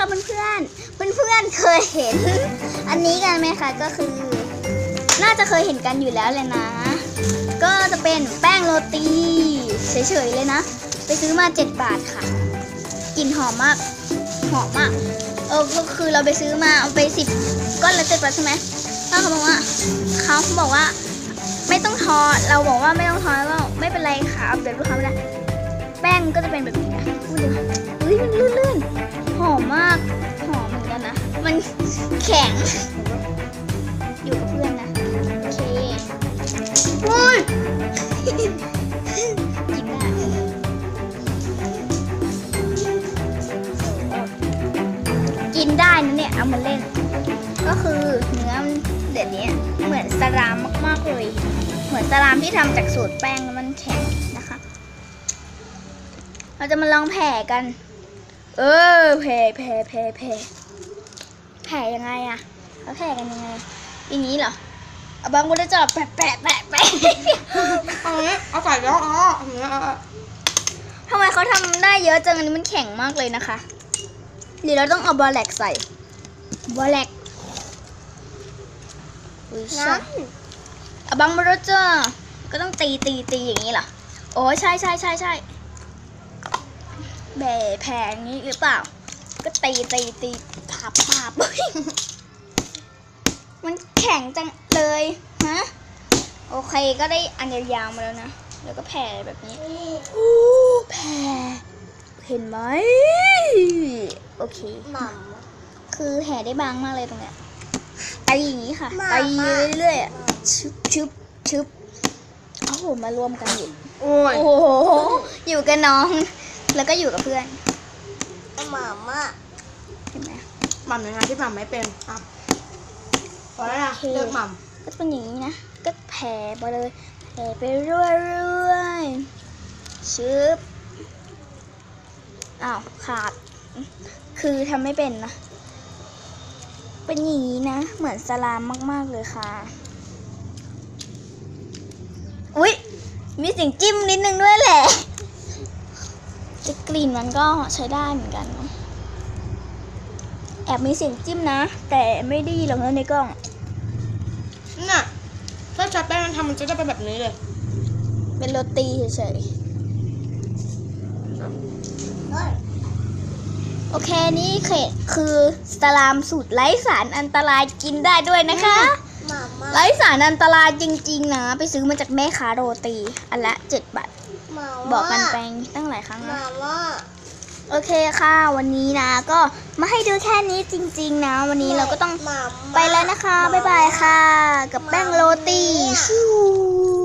ค่ะเพื่อนเพื่อนๆเคยเห็น อันนี้กันไหมคะก็คือ น่าจะเคยเห็นกันอยู่แล้วเลยนะ ก็จะเป็นแป้งโรตีเฉยๆเลยนะ ไปซื้อมา 7 บาทค่ะกลิ่นหอมมากหอมมากเออก็คือเราไปซื้อมาเอาไปสิบก้อนละเจ็ดบาทใช่ไหมป้าเขาบอกว่าเขาบอกว่า ไม่ต้องทอเราบอกว่าไม่ต้องทอแล้วก็ไม่เป็นไรค่ะเอาเดี๋ยวลูกค้าไม่ได้แป้งก็จะเป็นแบบนี้นะพูดเลยเฮ้ยมันลื่น กินได้กินได้นะเนี่ย เอามาเล่น ก็คือเนื้อมันเดี๋ยวนี้เหมือนสลามมากๆเลย เหมือนสลามที่ทำจากสูตรแป้งแล้วมันแข็งนะคะ เราจะมาลองแผ่กัน เออแผ่แผ่แผ่แผ่แผ่ยังไงอะเขาแผ่กันยังไงอย่างนี้เหรอ บางคนจะจับแปะแปะแปะแปะเอาเนี้ยเอาใส่แล้วอ๋อเอาเนี้ยทำไมเขาทำได้เยอะจังอันนี้มันแข็งมากเลยนะคะเดี๋ยวเราต้องเอาบอลแลกใส่บอลแลกอุ้ยชอบเอาบางมาโรเจอร์ก็ต้องตีตีตีอย่างนี้เหรอโอ้ใช่ใช่ใช่ใช่แบะแผงนี้หรือเปล่า ก็ตีตีตีผาบผาบเฮ้ยมันแข็งจัง เลยฮะโอเคก็ได้อันยาวๆมาแล้วนะ แล้วก็แผ่แบบนี้โอ้แผ่เห็นไหมโอเคหม่คือแห่ได้บางมากเลยตรงเนี้ยตีอย่างนี้ค่ะมาตีมาเรื่อยๆอะชึบชึบชึบโอ้โหมารวมกันอยู่ำโอ้ยโอ้โหอยู่กับน้อง แล้วก็อยู่กับเพื่อนหม่ำอะเห็นไหมหม่ำยังไงที่หม่ำไม่เป็นครับพอแล้วนะโอเคเลิกหม่ ก็เป็นอย่างนี้นะ ก็แผ่ไปเลย แผ่ไปเรื่อยๆชึบอ้าวขาด คือทำไม่เป็นนะ เป็นอย่างนี้นะ เหมือนสลามมากๆเลยค่ะ อุ๊ย มีเสียงจิ้มนิดนึงด้วยแหละแต่กลิ่นมันก็ใช้ได้เหมือนกัน แอบมีเสียงจิ้มนะ แต่ไม่ได้ยินหรอกนะในกล้อง น่ะถ้าใช้แป้งมันทำมันจะได้เป็นแบบนี้เลย เป็นโรตีเฉยๆโอเคนี่เขตคือสลามสูตรไร้สารอันตรายกินได้ด้วยนะคะหม่ำอะไร้สารอันตรายจริง ๆ นะ ไปซื้อมาจากแม่ค้าโรตี อันละเจ็ดบาท บอกกันไปตั้งหลายครั้งหนะม่ำอะ โอเคค่ะ วันนี้นะ ก็มาให้ดูแค่นี้จริง ๆ นะ วันนี้เราก็ต้องไปแล้วนะคะ บ๊ายบายค่ะ กับแป้งโรตีชิว